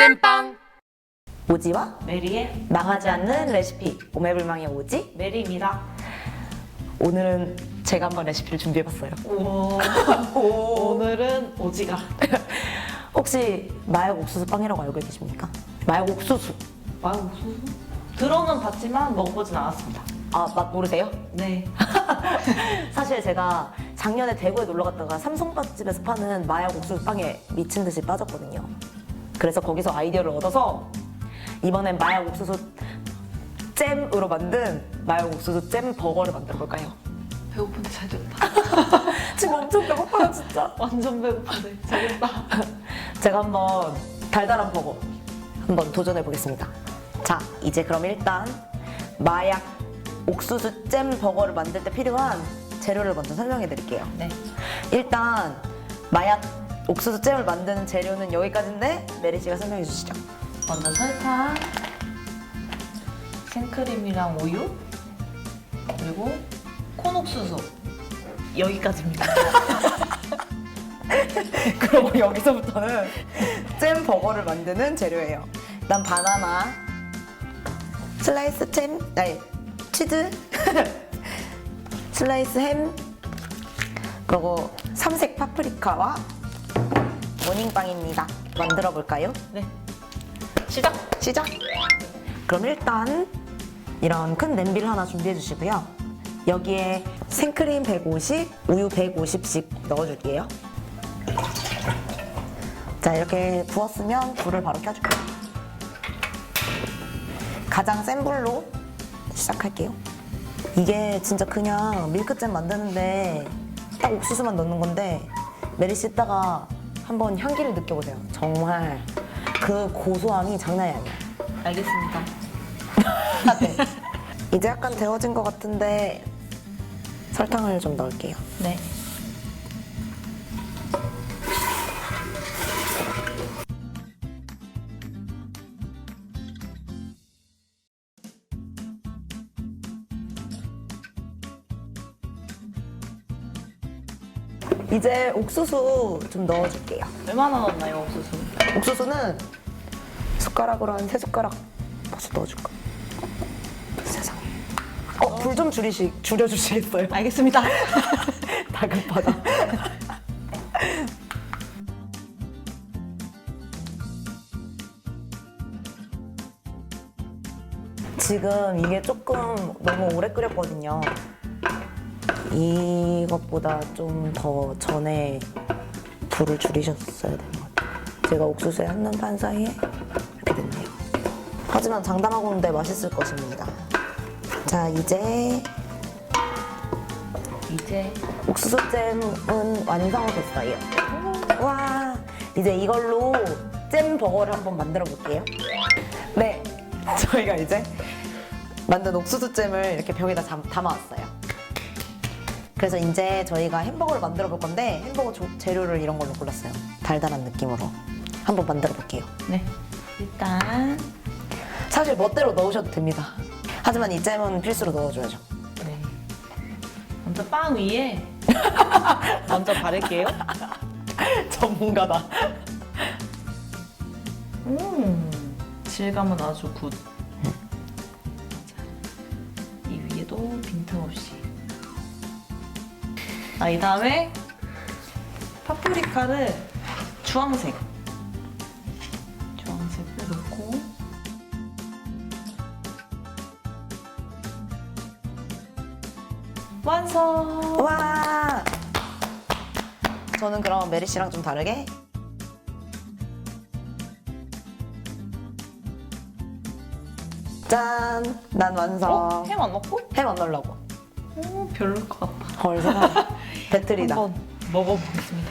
땜빵 오지와 메리의 망하지 않는 레시피 오매불망의 오지 메리입니다. 오늘은 제가 한번 레시피를 준비해봤어요 오, 오늘은 오지가 혹시 마약 옥수수 빵이라고 알고 계십니까? 마약 옥수수 와우 옥수수? 들어는 봤지만 먹어보진 않았습니다. 아 맛 모르세요? 네. 사실 제가 작년에 대구에 놀러 갔다가 삼성밥집에서 파는 마약 옥수수 빵에 미친 듯이 빠졌거든요 그래서 거기서 아이디어를 얻어서 이번엔 마약 옥수수 잼으로 만든 마약 옥수수 잼 버거를 만들어 볼까요? 배고픈데 잘 됐다. 지금 엄청 배고파요 진짜 완전 배고픈데 잘 됐다. 제가 한번 달달한 버거 한번 도전해 보겠습니다. 자, 이제 그럼 일단 마약 옥수수 잼 버거를 만들 때 필요한 재료를 먼저 설명해 드릴게요. 네. 일단 마약 옥수수 잼을 만드는 재료는 여기까지인데 메리 씨가 설명해 주시죠. 먼저 설탕, 생크림이랑 우유, 그리고 콘옥수수. 여기까지입니다. 그리고 여기서부터는 잼 버거를 만드는 재료예요. 일단 바나나, 슬라이스 잼, 아니 치즈, 슬라이스 햄, 그리고 삼색 파프리카와 모닝빵입니다. 만들어 볼까요? 네. 시작! 시작! 그럼 일단 이런 큰 냄비를 하나 준비해 주시고요. 여기에 생크림 150, 우유 150씩 넣어줄게요. 자, 이렇게 부었으면 불을 바로 켜줄게요. 가장 센 불로 시작할게요. 이게 진짜 그냥 밀크잼 만드는데 딱 옥수수만 넣는 건데 메리 씨 이따가 한번 향기를 느껴보세요. 정말 그 고소함이 장난이 아니에요. 알겠습니다. 네. 이제 약간 데워진 것 같은데 설탕을 좀 넣을게요. 네. 이제 옥수수 좀 넣어줄게요. 얼마나 넣었나요, 옥수수? 옥수수는 숟가락으로 한 세 숟가락 벌써 넣어줄까? 세상에. 어, 불 좀 줄이시, 줄여주시겠어요? 알겠습니다. 다급하다. 지금 이게 조금 너무 오래 끓였거든요. 이것보다 좀 더 전에 불을 줄이셨어야 되는 것 같아요. 제가 옥수수에 한눈 판 사이에 이렇게 됐네요. 하지만 장담하고는데 맛있을 것입니다. 자, 이제 이제 옥수수잼은 완성됐어요. 와, 이제 이걸로 잼 버거를 한번 만들어 볼게요. 네, 저희가 이제 만든 옥수수잼을 이렇게 병에다 담, 담아왔어요. 그래서 이제 저희가 햄버거를 만들어 볼 건데 햄버거 조- 재료를 이런 걸로 골랐어요. 달달한 느낌으로 한번 만들어 볼게요. 네. 일단 사실 멋대로 넣으셔도 됩니다. 하지만 이 잼은 필수로 넣어줘야죠. 네. 먼저 빵 위에 먼저 바를게요. 전문가다. 음, 질감은 아주 굿. 맞아. 이 위에도 빈틈없이. 아, 이 다음에 파프리카를 주황색. 주황색을 넣고. 완성! 와! 저는 그럼 메리 씨랑 좀 다르게 짠! 난 완성. 어? 햄 안 넣고? 햄 안 넣으려고. 오, 별로일 것 같다. 헐, 세상에. 배틀이다. 한번 먹어보겠습니다.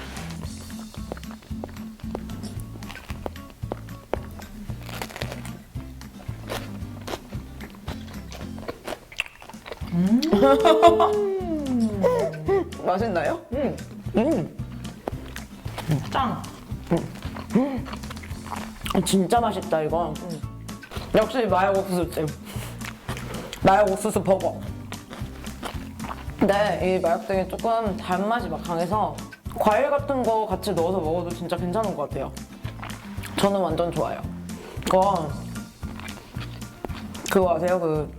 맛있나요? 음, 음. 짱. 진짜 맛있다, 이거. 역시 마약 옥수수잼. 마약 옥수수 버거. 근데 이 마약등이 조금 단맛이 막 강해서 과일 같은 거 같이 넣어서 먹어도 진짜 괜찮은 것 같아요. 저는 완전 좋아요. 그거 그거 아세요? 그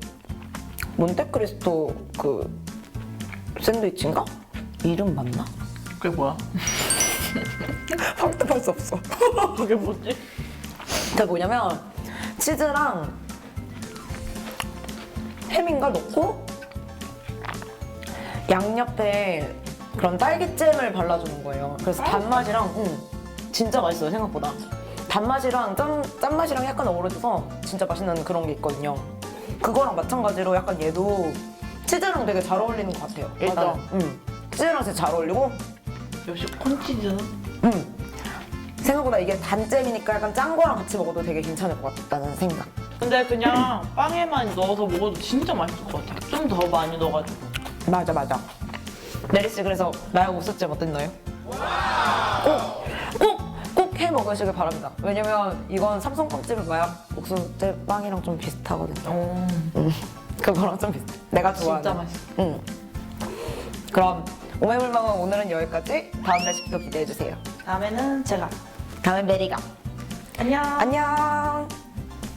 몬테크리스토 그 샌드위치인가? 이름 맞나? 그게 뭐야? 확답할 수 없어. 그게 뭐지? 그게 뭐냐면 치즈랑 햄인가 넣고 양옆에 그런 딸기잼을 발라주는 거예요. 그래서 단맛이랑 음, 진짜 맛있어요 생각보다. 단맛이랑 짠, 짠맛이랑 약간 어우러져서 진짜 맛있는 그런 게 있거든요. 그거랑 마찬가지로 약간 얘도 치즈랑 되게 잘 어울리는 것 같아요. 일단, 맞아. 음, 치즈랑 진짜 잘 어울리고 역시 콘치즈는 음. 생각보다 이게 단잼이니까 약간 짠 거랑 같이 먹어도 되게 괜찮을 것 같다는 생각. 근데 그냥 빵에만 넣어서 먹어도 진짜 맛있을 것 같아. 좀 더 많이 넣어가지고. 맞아 맞아. 메리 씨 그래서 마약 옥수잼 어땠나요? 꼭꼭 해 먹으시길 바랍니다. 왜냐면 이건 삼성 빵집의 마약 옥수잼 빵이랑 좀 비슷하거든요. 음, 그거랑 좀 비슷해. 내가 좋아하는. 진짜 맛있어. 응. 그럼 오매불망은 오늘은 여기까지. 다음 레시피도 기대해 주세요. 다음에는 제가. 다음엔 메리가. 안녕. 안녕.